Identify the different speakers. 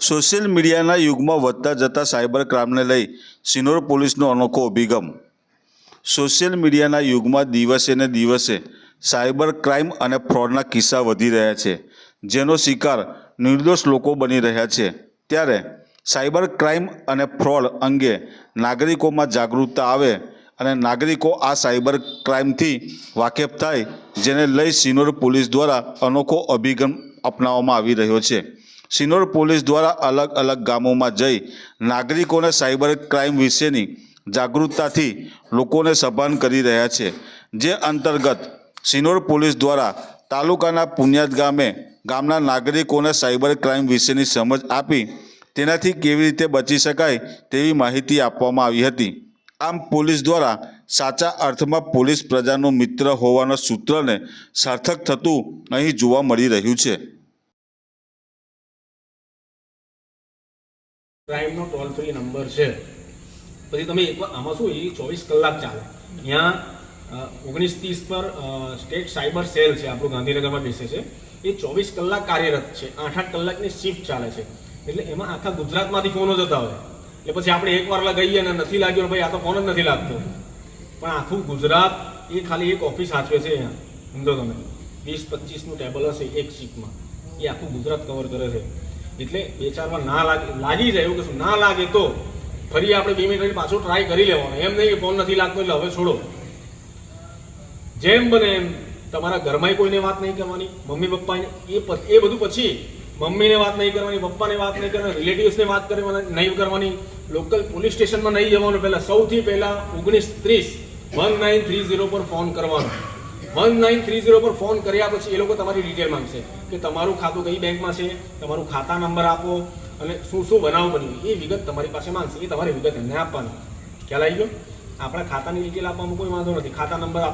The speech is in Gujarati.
Speaker 1: સોશિયલ મીડિયાના યુગમાં વધતા જતા સાયબર ક્રાઇમને લઈ સિનોર પોલીસનો અનોખો અભિગમ. સોશિયલ મીડિયાના યુગમાં દિવસે ને દિવસે સાયબર ક્રાઇમ અને ફ્રોડના કિસ્સા વધી રહ્યા છે, જેનો શિકાર નિર્દોષ લોકો બની રહ્યા છે. ત્યારે સાયબર ક્રાઇમ અને ફ્રોડ અંગે નાગરિકોમાં જાગૃતતા આવે અને નાગરિકો આ સાયબર ક્રાઇમથી વાકેફ થાય, જેને લઈ સિનોર પોલીસ દ્વારા અનોખો અભિગમ અપનાવવામાં આવી રહ્યો છે. સિનોર પોલીસ દ્વારા અલગ અલગ ગામોમાં જઈ નાગરિકોને સાયબર ક્રાઇમ વિશેની જાગૃતતાથી લોકોને સભાન કરી રહ્યા છે. જે અંતર્ગત સિનોર પોલીસ દ્વારા તાલુકાના પુન્યાદ ગામે ગામના નાગરિકોને સાયબર ક્રાઇમ વિશેની સમજ આપી તેનાથી કેવી રીતે બચી શકાય તેવી માહિતી આપવામાં આવી હતી. આમ પોલીસ દ્વારા સાચા અર્થમાં પોલીસ પ્રજાનો મિત્ર હોવાના સૂત્રને સાર્થક થતું અહીં જોવા મળી રહ્યું છે.
Speaker 2: ક્રાઇમનો ટોલ ફ્રી નંબર છે. પછી તમે એકવાર આમાં શું, એ ચોવીસ કલાક ચાલે. ત્યાં ઓગણીસ ત્રીસ પર સ્ટેટ સાયબર સેલ છે, આપણું ગાંધીનગરમાં બેસે છે. એ ચોવીસ કલાક કાર્યરત છે. આઠ આઠ કલાકની શિફ્ટ ચાલે છે. એટલે એમાં આખા ગુજરાતમાંથી ફોનો જતા હોય. એટલે પછી આપણે એકવાર ગઈએ અને નથી લાગ્યો ભાઈ આ તો ફોન જ નથી લાગતો. પણ આખું ગુજરાત એ ખાલી એક ઓફિસ સાચવે છે અહીંયા. સમજો તમે. વીસ પચીસનું ટેબલ હશે એક શીટમાં એ આખું ગુજરાત કવર કરે છે. એટલે બે ચાર વાર ના લાગે, લાગી જાય એવું કશું ના લાગે તો ફરી આપણે બે મિનિટ પાછો ટ્રાય કરી લેવાનો. એમ નહીં કે ફોન નથી લાગતો એટલે હવે છોડો. જેમ બને એમ તમારા ઘરમાંય કોઈને વાત નહીં કરવાની, મમ્મી પપ્પાને એ એ બધું પછી મમ્મીને વાત નહીં કરવાની, પપ્પાને વાત નહીં કરવાની રિલેટિવ્સને વાત કરવાની, નહીં કરવાની. લોકલ પોલીસ સ્ટેશનમાં નહીં જવાનું. પહેલાં સૌથી પહેલા ઓગણીસ ત્રીસ વન નાઇન થ્રી ઝીરો પર ફોન કરવાનો. વન નાઇન થ્રી ઝીરો પર ફોન કર્યા પછી એ લોકો તમારી ડિટેલ માંગશે કે તમારું ખાતું કઈ બેંકમાં છે, તમારું ખાતા નંબર આપો અને શું શું બનાવ બન્યું. એ વિગત તમારી પાસે માંગશે, એ તમારી વિગત એમને આપવાની. ખ્યાલ આવી ગયો? આપણા ખાતાની ડિટેલ આપવામાં કોઈ વાંધો નથી. ખાતા નંબર આપણે